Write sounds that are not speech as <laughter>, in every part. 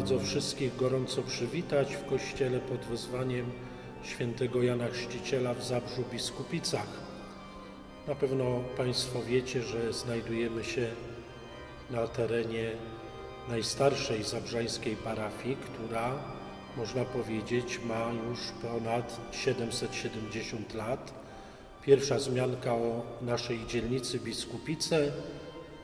bardzo wszystkich gorąco przywitać w kościele pod wezwaniem świętego Jana Chrzciciela w Zabrzu Biskupicach. Na pewno Państwo wiecie, że znajdujemy się na terenie najstarszej zabrzańskiej parafii, która można powiedzieć ma już ponad 770 lat. Pierwsza wzmianka o naszej dzielnicy Biskupice,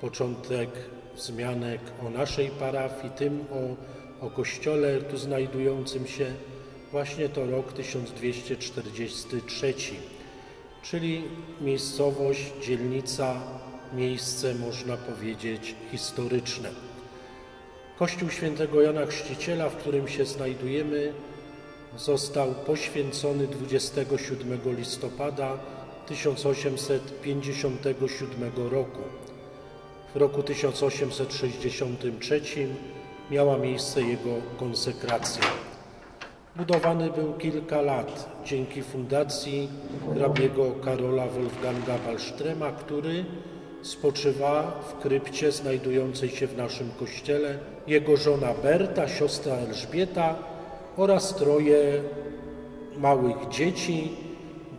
początek wzmianek o naszej parafii, tym o, o kościole tu znajdującym się, właśnie to rok 1243, czyli miejscowość, dzielnica, miejsce można powiedzieć historyczne. Kościół świętego Jana Chrzciciela, w którym się znajdujemy, został poświęcony 27 listopada 1857 roku. W roku 1863 miała miejsce jego konsekracja. Budowany był kilka lat dzięki fundacji hrabiego Karola Wolfganga Wallstrema, który spoczywa w krypcie znajdującej się w naszym kościele, jego żona Berta, siostra Elżbieta oraz troje małych dzieci,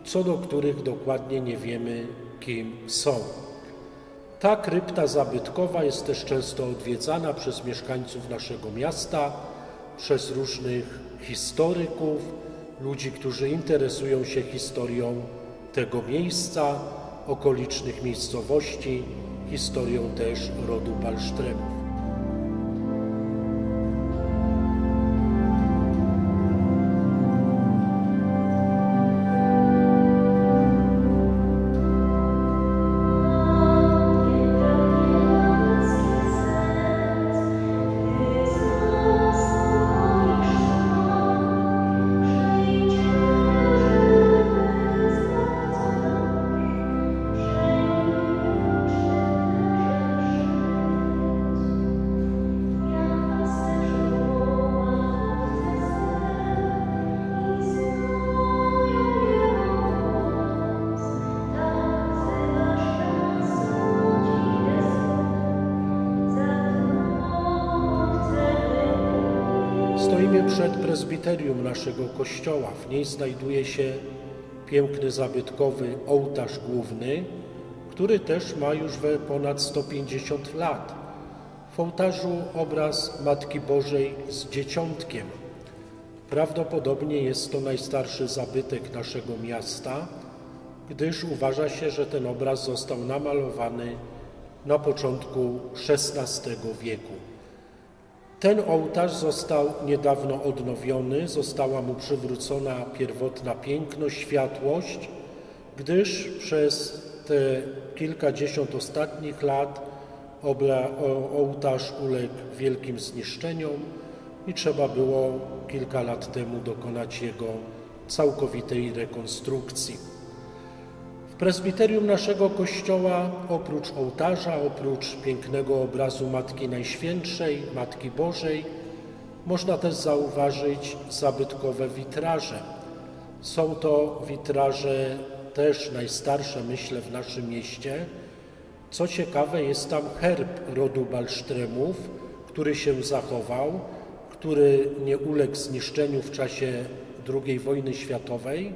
co do których dokładnie nie wiemy, kim są. Ta krypta zabytkowa jest też często odwiedzana przez mieszkańców naszego miasta, przez różnych historyków, ludzi, którzy interesują się historią tego miejsca, okolicznych miejscowości, historią też rodu Balsztremów. Stoimy przed prezbiterium naszego kościoła. W niej znajduje się piękny, zabytkowy ołtarz główny, który też ma już ponad 150 lat. W ołtarzu obraz Matki Bożej z dzieciątkiem. Prawdopodobnie jest to najstarszy zabytek naszego miasta, gdyż uważa się, że ten obraz został namalowany na początku XVI wieku. Ten ołtarz został niedawno odnowiony, została mu przywrócona pierwotna piękność, światłość, gdyż przez te kilkadziesiąt ostatnich lat obla, o, ołtarz uległ wielkim zniszczeniom i trzeba było kilka lat temu dokonać jego całkowitej rekonstrukcji. Prezbiterium naszego kościoła, oprócz ołtarza, oprócz pięknego obrazu Matki Najświętszej, Matki Bożej, można też zauważyć zabytkowe witraże. Są to witraże też najstarsze, myślę, w naszym mieście. Co ciekawe, jest tam herb rodu Balsztremów, który się zachował, który nie uległ zniszczeniu w czasie II wojny światowej.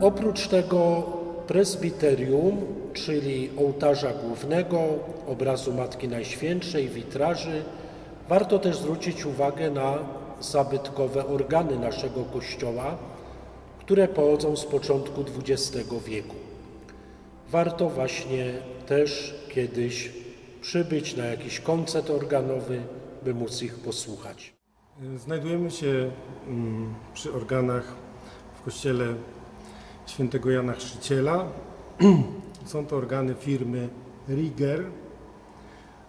Oprócz tego prezbiterium, czyli ołtarza głównego, obrazu Matki Najświętszej, witraży, warto też zwrócić uwagę na zabytkowe organy naszego kościoła, które pochodzą z początku XX wieku. Warto właśnie też kiedyś przybyć na jakiś koncert organowy, by móc ich posłuchać. Znajdujemy się mm, przy organach w kościele świętego Jana Chrzciciela. <clears throat> Są to organy firmy Rieger,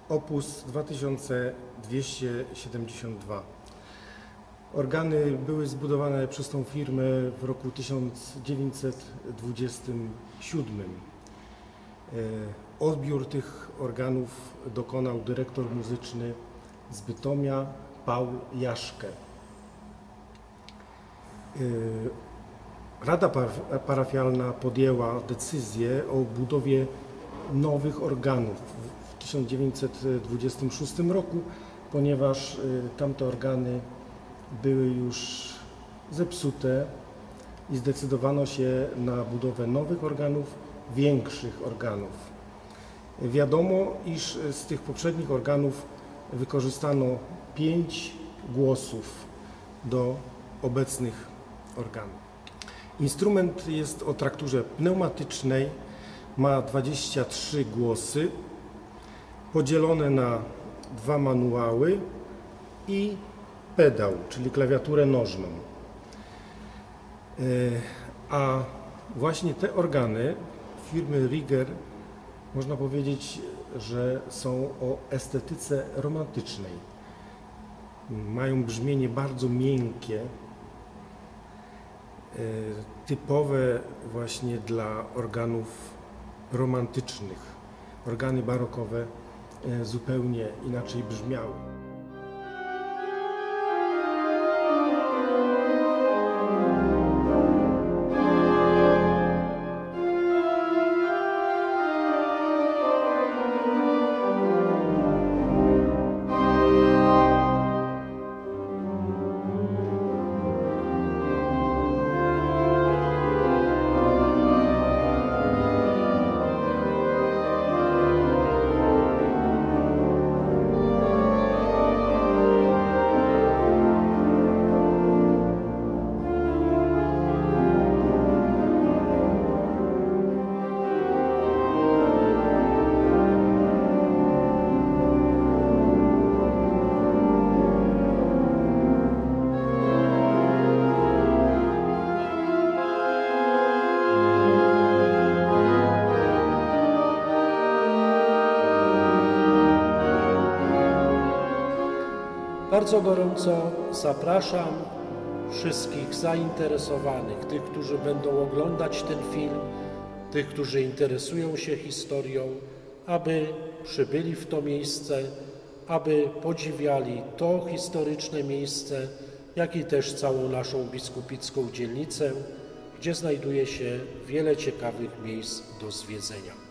opus 2272. Organy były zbudowane przez tą firmę w roku 1927. E, Odbiór tych organów dokonał dyrektor muzyczny z Bytomia Paul Jaszkę. Rada par- parafialna podjęła decyzję o budowie nowych organów w 1926 roku, ponieważ y, tamte organy były już zepsute i zdecydowano się na budowę nowych organów, większych organów. Wiadomo, iż z tych poprzednich organów wykorzystano pięć głosów do obecnych organów. Instrument jest o trakturze pneumatycznej, ma 23 głosy, podzielone na dwa manuały i pedał, czyli klawiaturę nożną. E, A właśnie te organy firmy Rieger można powiedzieć, że są o estetyce romantycznej. Mają brzmienie bardzo miękkie, typowe właśnie dla organów romantycznych. Organy barokowe e, zupełnie inaczej brzmiały. Bardzo gorąco zapraszam wszystkich zainteresowanych, tych, którzy będą oglądać ten film, tych, którzy interesują się historią, aby przybyli w to miejsce, aby podziwiali to historyczne miejsce, jak i też całą naszą biskupicką dzielnicę, gdzie znajduje się wiele ciekawych miejsc do zwiedzenia.